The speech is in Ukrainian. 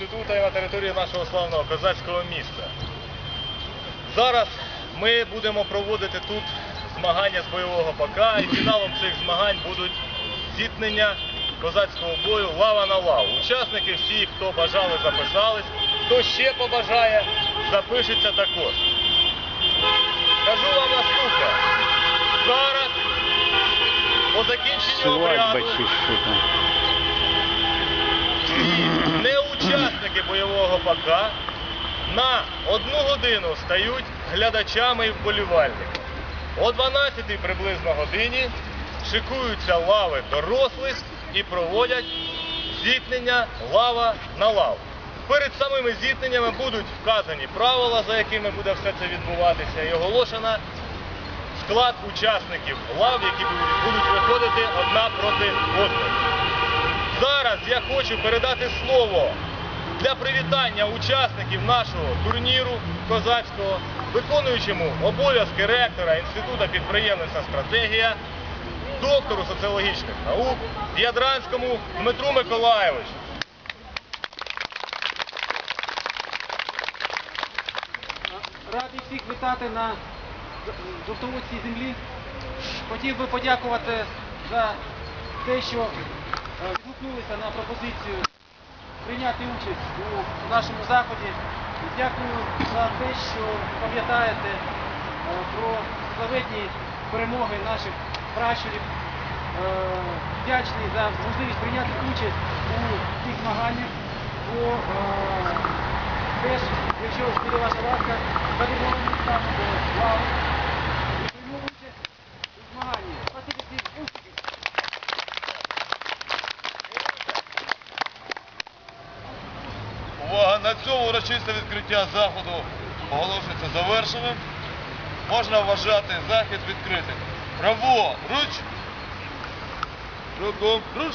інституту і на території нашого славного козацького міста. Зараз ми будемо проводити тут змагання з бойового ПК, і фіналом цих змагань будуть зіткнення козацького бою лава на лаву. Учасники всі, хто бажали, записались. Хто ще побажає, запишеться також. Кажу вам наступне. Зараз по закінченню обряду учасники бойового ПК на одну годину стають глядачами і вболівальниками. О 12 приблизно годині шикуються лави дорослих і проводять зіткнення лава на лаву. Перед самими зіткненнями будуть вказані правила, за якими буде все це відбуватися, і оголошена склад учасників лав, які будуть виходити одна проти одної. Зараз я хочу передати слово для привітання учасників нашого турніру козацького, виконуючому обов'язки ректора Інституту підприємництва стратегія, доктору соціологічних наук Ядранському Дмитру Миколаєвичу. Радий всіх вітати на жовтоводській землі. Хотів би подякувати за те, що е, відгукнулися на пропозицію прийняти участь у нашому заході. І Дякую за те, що пам'ятаєте е, про славетні перемоги наших пращурів. Е, Вдячний за можливість прийняти участь у цих змаганнях. Бо, е, теж, якщо буде ваша ласка, задоволений стану до лави Увага! На цьому урочисте відкриття заходу оголошується завершеним. Можна вважати захід відкритим. Право, руч! Руку, руч!